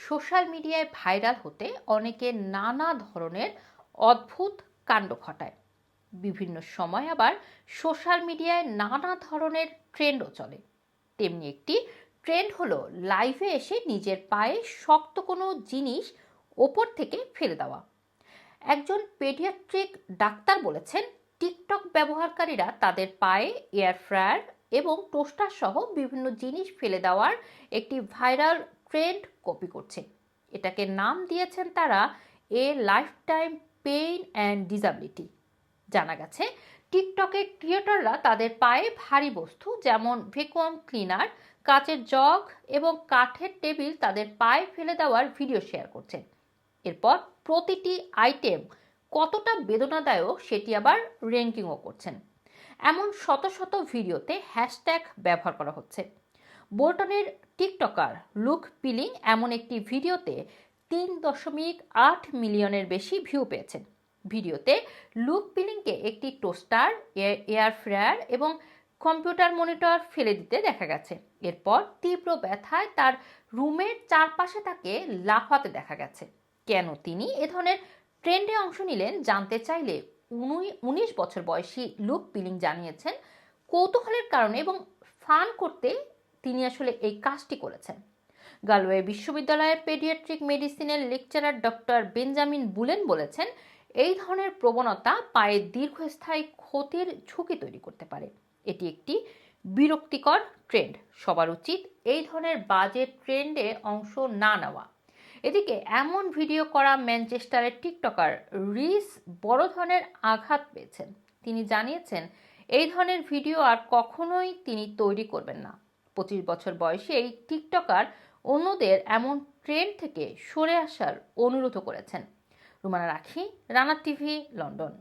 Social মিডিয়ায় viral হতে অনেকে নানা ধরনের অদ্ভুত কাণ্ড ঘটায়। বিভিন্ন সময় আবার সোশ্যাল মিডিয়ায় নানা ধরনের ট্রেন্ডও চলে। তেমনি একটি ট্রেন্ড হলো লাইভে এসে নিজের পায়ে শক্ত কোনো জিনিস ওপর থেকে ফেলে দেওয়া। একজন পেডিয়াট্রিক ডাক্তার বলেছেন, টিকটক ব্যবহারকারীরা তাদের পায়ে এয়ার ফ্রায়ার এবং টোস্টার সহ বিভিন্ন জিনিস ফেলে দেওয়ার একটি ভাইরাল ট্রেন্ড কপি করছে। এটাকে নাম দিয়েছেন তারা a lifetime pain and disability. জানা গেছে টিকটকের ক্রিয়েটররা তাদের পায়ে ভারী বস্তু যেমন ভেকুয়াম ক্লিনার, কাচের জগ এবং কাঠের টেবিল তাদের পায়ে ফেলে দেওয়ার ভিডিও শেয়ার করছেন। এরপর প্রতিটি আইটেম কতটা বেদনাদায়ক সেটি আবার র্যাঙ্কিংও করছেন। এমন শত শত ভিডিওতে হ্যাশট্যাগ ব্যবহার করা হচ্ছে। বোল্টনের টিকটকার লুক পিলিং এমন একটি ভিডিওতে তিন দশমিক আট মিলিয়নের বেশি ভিউ পেয়েছেন। ভিডিওতে লুক পিলিংকে একটি টোস্টার এয়ার ফ্রায়ার এবং কম্পিউটার মনিটর ফেলে দিতে দেখা গেছে। এরপর তীব্র ব্যথায় তার রুমের চারপাশে তাকে লাফাতে দেখা গেছে। কেন তিনি এ ধরনের ট্রেন্ডে অংশ নিলেন জানতে চাইলে উনিশ বছর বয়সী লুক পিলিং জানিয়েছেন কৌতূহলের কারণে এবং ফান করতে তিনি আসলে এই কাজটি করেছেন। গালওয়ে বিশ্ববিদ্যালয়ের পেডিয়াট্রিক মেডিসিনের লেকচারার ডক্টর বেঞ্জামিন বুলেন বলেছেন, এই ধরনের প্রবণতা পায়ের দীর্ঘস্থায়ী ক্ষতির ঝুঁকি তৈরি করতে পারে। এটি একটি বিরক্তিকর ট্রেন্ড। সবার উচিত এই ধরনের বাজে ট্রেন্ডে অংশ না নেওয়া। এদিকে এমন ভিডিও করা ম্যানচেস্টারের টিকটকার রিস বড় ধরনের আঘাত পেয়েছেন। তিনি জানিয়েছেন, এই ধরনের ভিডিও আর কখনোই তিনি তৈরি করবেন না। পঁচিশ বছর বয়সে এই টিকটকার অন্যদের এমন ট্রেন্ড থেকে সরে আসার অনুরোধ করেছেন। রুমানা রাখি, রানা টিভি, লন্ডন।